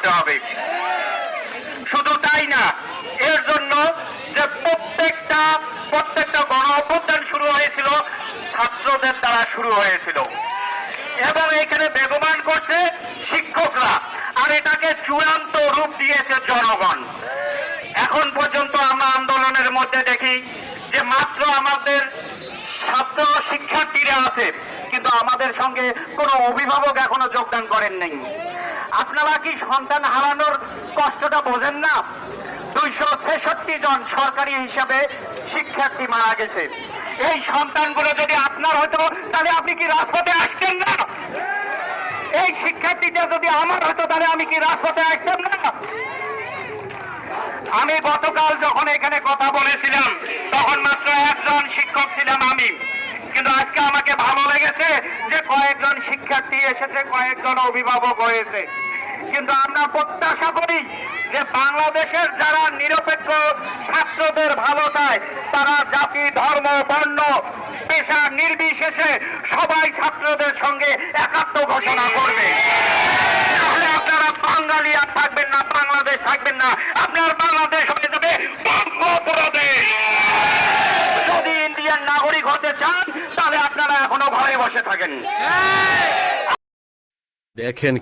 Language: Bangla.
করতে হবে। শুধু তাই না, এর জন্য যে প্রত্যেকটা প্রত্যেকটা গণ অভ্যুত্থান শুরু হয়েছিল, ছাত্রদের দ্বারা শুরু হয়েছিল। এবং এখানে বেগমান করছে শিক্ষকরা, আর এটাকে চূড়ান্ত রূপ দিয়েছে জনগণ। এখন পর্যন্ত আমরা আন্দোলনের মধ্যে দেখি যে মাত্র আমাদের ছাত্র শিক্ষার্থীরা আছে। আমাদের সঙ্গে কোনো অভিভাবক এখনও যোগদান করেন নাই। আপনারা কি সন্তান হারানোর কষ্টটা বোঝেন না? দুইশো ছেষট্টি জন সরকারি হিসাবে শিক্ষার্থী মারা গেছে। এই সন্তানগুলো যদি আপনার হতো, তাহলে আপনি কি রাজপথে আসতেন না? এই শিক্ষার্থীটা যদি আমার হতো, তাহলে আমি কি রাজপথে আসতাম না? আমি গতকাল যখন এখানে কথা বলেছিলাম তখন মাত্র একজন শিক্ষক ছিলাম আমি কিন্তু আজকে আমাকে ভালো লেগেছে যে কয়েকজন শিক্ষার্থী এসেছে, কয়েকজন অভিভাবক হয়েছে। কিন্তু আমরা প্রত্যাশা করি যে বাংলাদেশের যারা নিরপেক্ষ ছাত্রদের ভালো চায়, তারা জাতি, ধর্ম, বর্ণ, পেশা নির্বিশেষে সবাই ছাত্রদের সঙ্গে একাত্ম ঘোষণা করবে। আপনারা বাঙালি আর থাকবেন না, বাংলাদেশ থাকবেন না। আপনার বাংলাদেশ হয়ে যাবে যদি ইন্ডিয়ান নাগরিক হতে চান তাহলে আপনারা এখনও ঘরে বসে থাকেন। দেখেন